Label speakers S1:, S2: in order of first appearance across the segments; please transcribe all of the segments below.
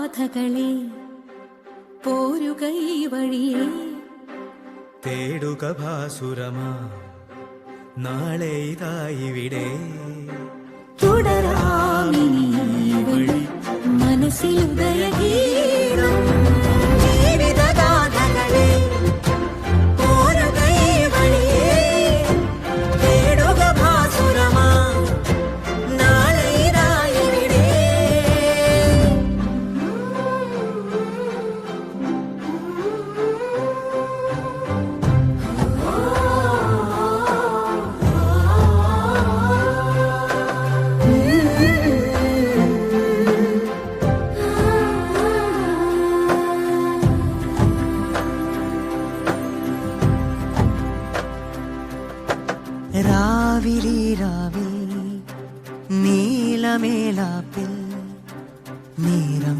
S1: ഗാഥകളെ പോരുക ഈ വഴിയെ.
S2: തേടുക ഭാസുരമാ നാളെ ഇതായിവിടെ
S1: തുടരാമിനി വഴി മനസ്സിൽ
S3: രാവിലെ രാവിൽ നീലമേലാപ്പിൽ നേരം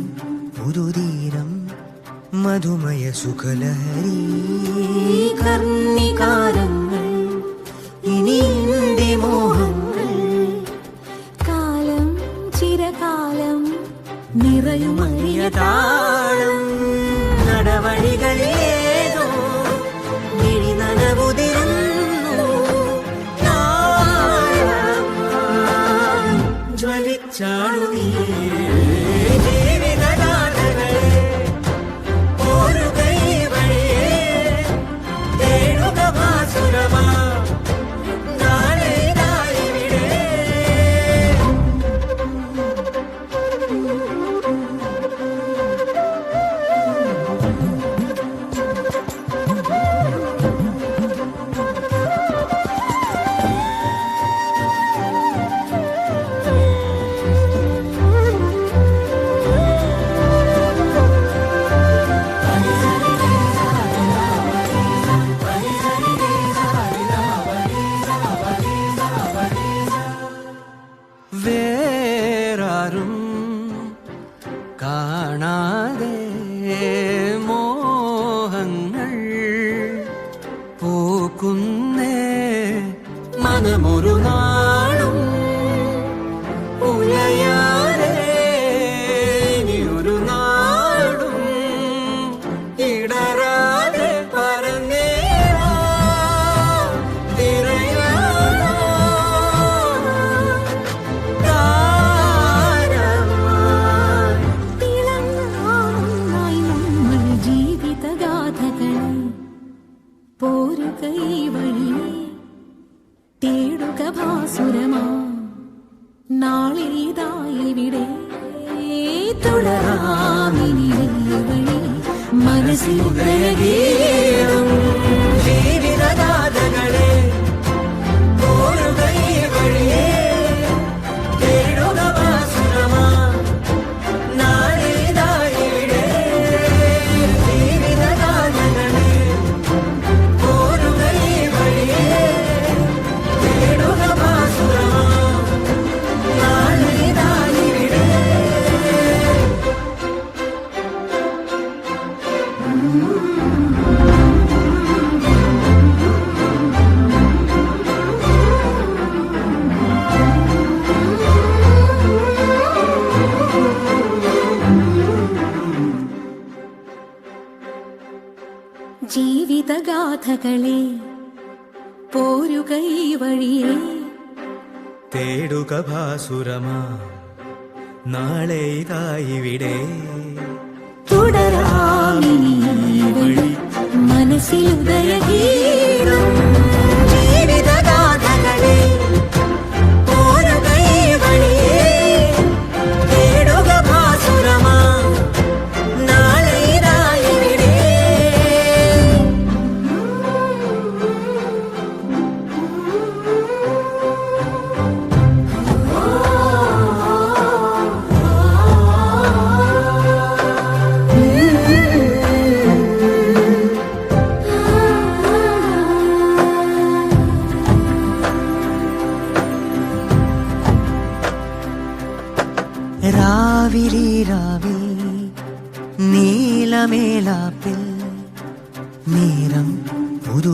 S3: പുതുതീരം മധുമയ സുഖലഹരി.
S1: കർണികാരങ്ങൾ ഇനി മോഹങ്ങൾ കാലം ചിരകാലം നിറയുമറിയ
S3: പൂക്കുന്നേ. മനമൊരു നാളും ഉലയാതെ
S1: തുടരാമിനി ഈ ജീവിതഗാഥകളെ പോരുക ഈ വഴിയേ. തേടുക ഭാസുരമാ നാളെ ഇതായിവിടെ തുടരാമിനി വഴി. മനസ്സിൽ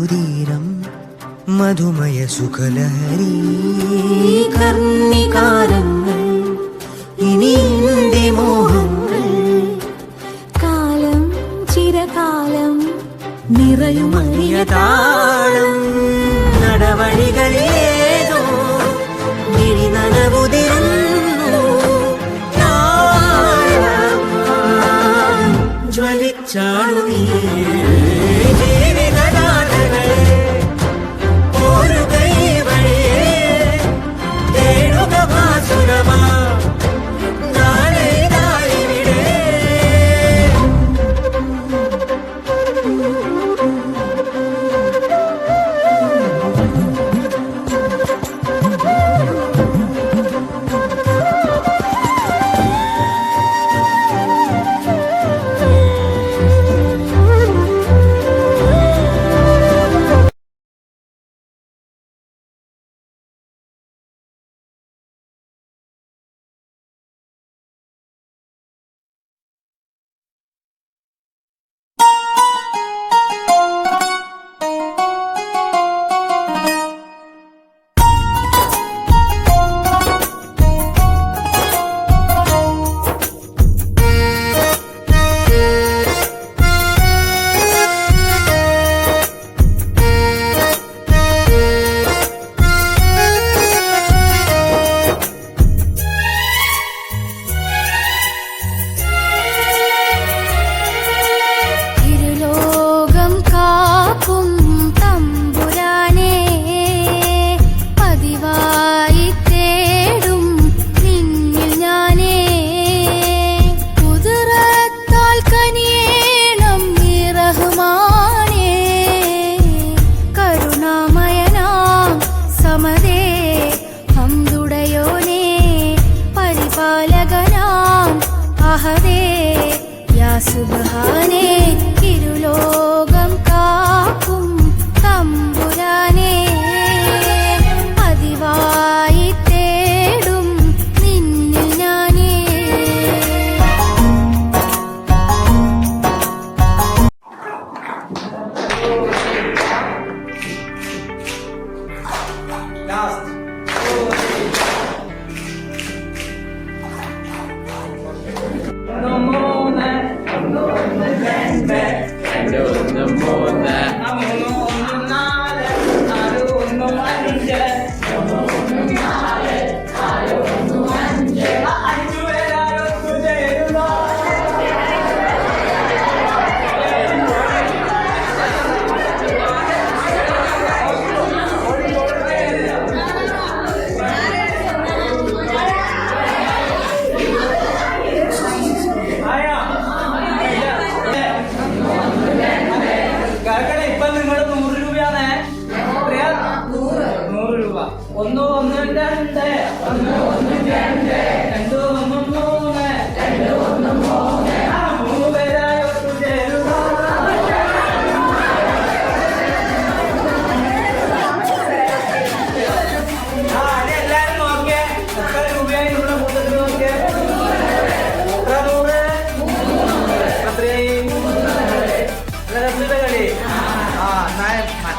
S3: മധുരീരം മധുമയ സുഖലഹരി.
S1: കർണികാരങ്ങൾ കാലം
S4: ചിരകാലം നിറയുമറിയതാ.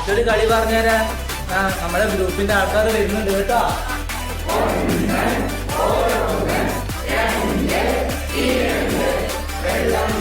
S4: മറ്റൊരു കളി പറഞ്ഞു പറഞ്ഞുതരാൻ നമ്മുടെ ഗ്രൂപ്പിന്റെ ആൾക്കാർ വരുന്നുണ്ട് കേട്ടോ.
S1: വെള്ളം